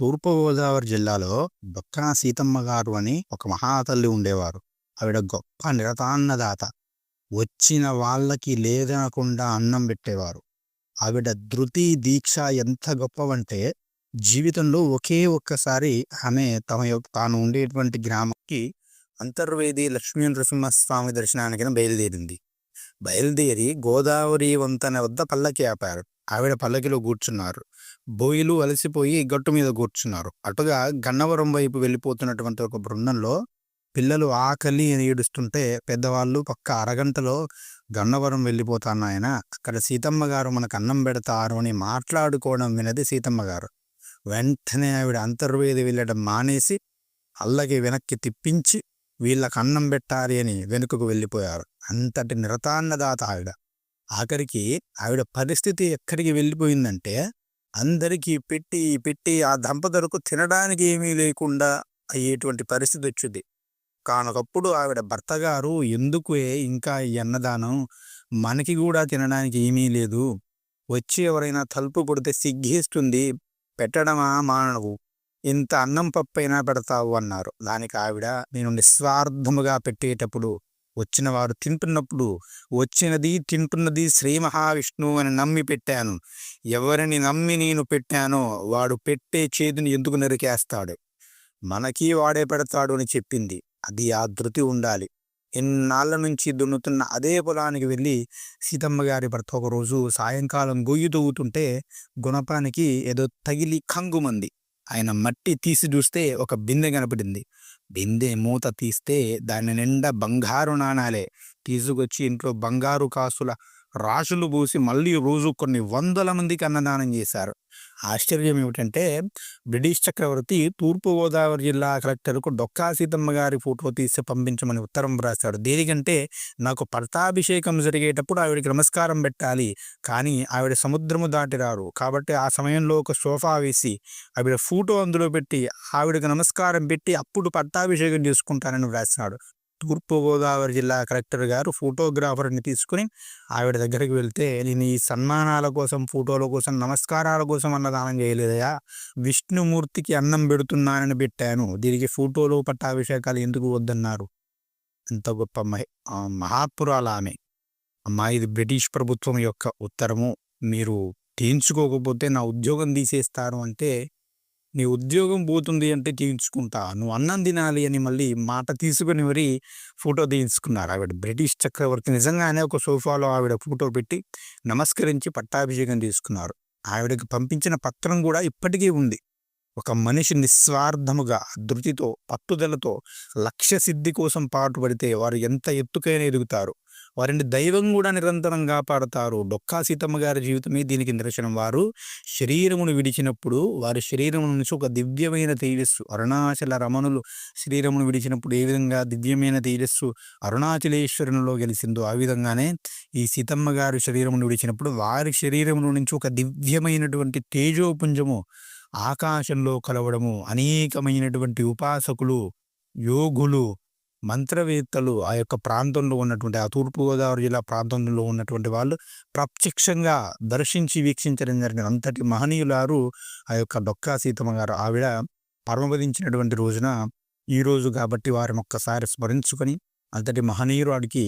తూర్పుగోదావరి జిల్లాలో డొక్కా సీతమ్మ గారు అని ఒక మహాతల్లి ఉండేవారు. ఆవిడ గొప్ప నిరతాన్నదాత. వచ్చిన వాళ్ళకి లేదనకుండా అన్నం పెట్టేవారు. ఆవిడ ధృతి దీక్ష ఎంత గొప్పవంటే జీవితంలో ఒకే ఒక్కసారి ఆమె తమ యొక్క తాను ఉండేటువంటి గ్రామంకి అంతర్వేది లక్ష్మీ నృసింహస్వామి దర్శనానికి బయలుదేరింది. బయలుదేరి గోదావరి వంతెన వద్ద పల్లకి ఆపారు. ఆవిడ పల్లకిలో కూర్చున్నారు. బోయిలు అలసిపోయి గట్టు మీద కూర్చున్నారు. అటుగా గన్నవరం వైపు వెళ్ళిపోతున్నటువంటి ఒక బృందంలో పిల్లలు ఆకలి ఏడుస్తుంటే పెద్దవాళ్ళు పక్క అరగంటలో గన్నవరం వెళ్ళిపోతాను ఆయన అక్కడ సీతమ్మ గారు మనకు అన్నం పెడతారు అని మాట్లాడుకోవడం వినది సీతమ్మ గారు. వెంటనే ఆవిడ అంతర్వేది వెళ్ళడం మానేసి అల్లకి వెనక్కి తిప్పించి వీళ్ళకి అన్నం పెట్టాలి అని వెనుకకు వెళ్ళిపోయారు. అంతటి నిరతాన్నదాత ఆవిడ. ఆఖరికి ఆవిడ పరిస్థితి ఎక్కడికి వెళ్ళిపోయిందంటే అందరికీ పెట్టి పెట్టి ఆ దంపతులకు తినడానికి ఏమీ లేకుండా అయ్యేటువంటి పరిస్థితి వచ్చింది. కానొకప్పుడు ఆవిడ భర్త గారు ఎందుకు ఇంకా ఈ అన్నదానం మనకి కూడా తినడానికి ఏమీ లేదు. వచ్చి ఎవరైనా తలుపు కొడితే సిగ్గేస్తుంది. పెట్టడమా? మానవు. ఇంత అన్నం పప్పైనా పెడతావు అన్నారు. దానికి ఆవిడ నేను నిస్వార్థముగా పెట్టేటప్పుడు వచ్చినవారు తింటున్నప్పుడు వచ్చినది తింటున్నది శ్రీ మహావిష్ణువు అని నమ్మి పెట్టాను. ఎవరిని నమ్మి నేను పెట్టానో వాడు పెట్టే చేతిని ఎందుకు నరికేస్తాడు? మనకి వాడే పెడతాడు అని చెప్పింది. అది ఆ ధృతి ఉండాలి. ఎన్నాళ్ళ నుంచి దున్నుతున్న అదే పొలానికి వెళ్ళి సీతమ్మ గారి భర్త ఒకరోజు సాయంకాలం గొయ్యి తవ్వుతుంటే గుణపానికి ఏదో తగిలి కంగుమంది. ఆయన మట్టి తీసి చూస్తే ఒక బిందె కనపడింది. బిందె మూత తీస్తే దాని నిండా బంగారు నాణాలే. తీసుకొచ్చి ఇంట్లో బంగారు కాసుల రాశులు పూసి మళ్ళీ రోజు కొన్ని వందల మందికి అన్నదానం చేశారు. ఆశ్చర్యం ఏమిటంటే బ్రిటిష్ చక్రవర్తి తూర్పుగోదావరి జిల్లా కలెక్టర్కు డొక్కా సీతమ్మ గారి ఫోటో తీసి పంపించమని ఉత్తరం రాశాడు దేనికంటే నాకు పట్టాభిషేకం జరిగేటప్పుడు ఆవిడకి నమస్కారం పెట్టాలి కానీ ఆవిడ సముద్రము దాటిరారు కాబట్టి ఆ సమయంలో ఒక సోఫా వేసి ఆవిడ ఫోటో అందులో పెట్టి ఆవిడకి నమస్కారం పెట్టి అప్పుడు పట్టాభిషేకం చేసుకుంటానని వ్రాసినాడు తూర్పుగోదావరి జిల్లా కలెక్టర్ గారు ఫోటోగ్రాఫర్ని తీసుకుని ఆవిడ దగ్గరికి వెళ్తే నేను ఈ సన్మానాల కోసం ఫోటోల కోసం నమస్కారాల కోసం అన్నదానం చేయలేదయా విష్ణుమూర్తికి అన్నం పెడుతున్నానని పెట్టాను. దీనికి ఫోటోలు పట్టాభిషేకాలు ఎందుకు వద్దన్నారు? అంత గొప్ప మహి మహాపురాల ఆమె. అమ్మా ఇది బ్రిటిష్ ప్రభుత్వం యొక్క ఉత్తరము. మీరు తీయించుకోకపోతే నా ఉద్యోగం తీసేస్తారు అంటే నీ ఉద్యోగం పోతుంది అంటే తీయించుకుంటా నువ్వు అన్నం తినాలి అని మళ్ళీ మాట తీసుకుని మరీ ఫోటో తీయించుకున్నారు. ఆవిడ బ్రిటిష్ చక్రవర్తి నిజంగానే ఒక సోఫాలో ఆవిడ ఫోటో పెట్టి నమస్కరించి పట్టాభిషేకం తీసుకున్నారు ఆవిడకి పంపించిన పత్రం కూడా ఇప్పటికీ ఉంది. ఒక మనిషి నిస్వార్థముగా ధృతితో పట్టుదలతో లక్ష్య సిద్ధి కోసం పాటుపడితే వారు ఎంత ఎత్తుకైనా ఎదుగుతారు. వారిని దైవం కూడా నిరంతరం కాపాడతారు. డొక్కా సీతమ్మ గారి జీవితమే దీనికి నిరసనం. వారు శరీరమును విడిచినప్పుడు వారి శరీరం నుంచి ఒక దివ్యమైన తేజస్సు అరుణాచల రమణులు శరీరమును విడిచినప్పుడు ఏ విధంగా దివ్యమైన తేజస్సు అరుణాచలేశ్వరునిలో గెలిచిందో ఆ విధంగానే ఈ సీతమ్మ గారి శరీరమును విడిచినప్పుడు వారి శరీరముల నుంచి ఒక దివ్యమైనటువంటి తేజోపుంజము ఆకాశంలో కలవడము అనేకమైనటువంటి ఉపాసకులు యోగులు మంత్రవేత్తలు ఆ యొక్క ప్రాంతంలో ఉన్నటువంటి ఆ తూర్పుగోదావరి జిల్లా ప్రాంతంలో ఉన్నటువంటి వాళ్ళు ప్రత్యక్షంగా దర్శించి వీక్షించడం జరిగిన అంతటి మహనీయులారు ఆ యొక్క డొక్కా సీతమ్మ గారు ఆవిడ పరమపదించినటువంటి రోజున ఈ రోజు కాబట్టి వారిని ఒక్కసారి స్మరించుకొని అంతటి మహనీయురాడికి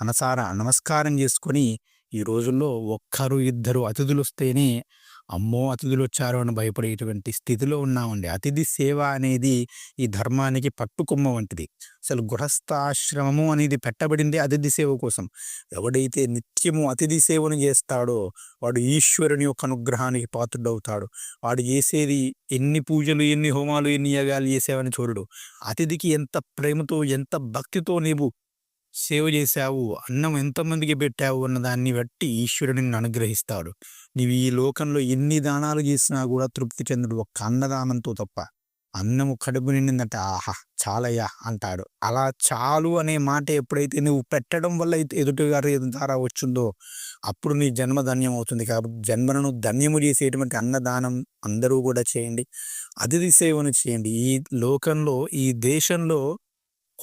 అనసార నమస్కారం చేసుకొని ఈ రోజుల్లో ఒక్కరు ఇద్దరు అతిథులు వస్తేనే అమ్మో! అతిథులు వచ్చారు అని భయపడేటువంటి స్థితిలో ఉన్నామండి. అతిథి సేవ అనేది ఈ ధర్మానికి పట్టుకొమ్మ వంటిది. అసలు గృహస్థాశ్రమము అనేది పెట్టబడింది అతిథి సేవ కోసం. ఎవడైతే నిత్యము అతిథి సేవను చేస్తాడో వాడు ఈశ్వరుని యొక్క అనుగ్రహానికి పాత్రుడవుతాడు. వాడు చేసేది ఎన్ని పూజలు ఎన్ని హోమాలు ఎన్ని యాగాలు చేసేవని చూడడు. అతిథికి ఎంత ప్రేమతో ఎంత భక్తితో నీవు సేవ చేశావు అన్నం ఎంతమందికి పెట్టావు అన్న దాన్ని బట్టి ఈశ్వరుడు నిన్ను అనుగ్రహిస్తాడు. నీవు ఈ లోకంలో ఎన్ని దానాలు చేసినా కూడా తృప్తి చెందుడు ఒక్క అన్నదానంతో తప్ప. అన్నము కడుపు నిండిందంటే ఆహా చాలయ్యా అంటాడు. అలా చాలు అనే మాట ఎప్పుడైతే నువ్వు పెట్టడం వల్ల ఎదుటిగారు ద్వారా వచ్చిందో అప్పుడు నీ జన్మ ధన్యం అవుతుంది కాబట్టి జన్మను ధన్యము చేసేటువంటి అన్నదానం అందరూ కూడా చేయండి. అతిథి సేవను చేయండి. ఈ లోకంలో ఈ దేశంలో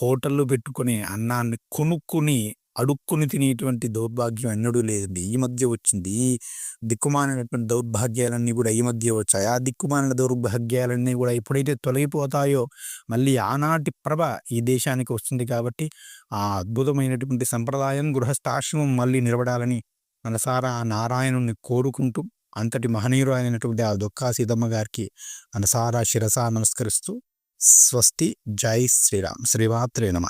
హోటళ్ళు పెట్టుకొని అన్నాన్ని కొనుక్కుని అడుక్కుని తినేటువంటి దౌర్భాగ్యం ఎన్నడూ లేదండి. ఈ మధ్య వచ్చింది. ఈ దిక్కుమాలినటువంటి దౌర్భాగ్యాలన్నీ కూడా ఈ మధ్య వచ్చాయి. ఆ దిక్కుమాలిన దౌర్భాగ్యాలన్నీ కూడా ఎప్పుడైతే తొలగిపోతాయో మళ్ళీ ఆనాటి ప్రభ ఈ దేశానికి వస్తుంది కాబట్టి ఆ అద్భుతమైనటువంటి సంప్రదాయం గృహస్థాశ్రమం మళ్ళీ నిలబడాలని మనసారా నారాయణుని కోరుకుంటూ అంతటి మహనీయుడు అయినటువంటి ఆ దుఃఖా సీతమ్మ గారికి మనసారా శిరస నమస్కరిస్తూ స్వస్తి జై శ్రీరామ్ శ్రీమాత్రే నమ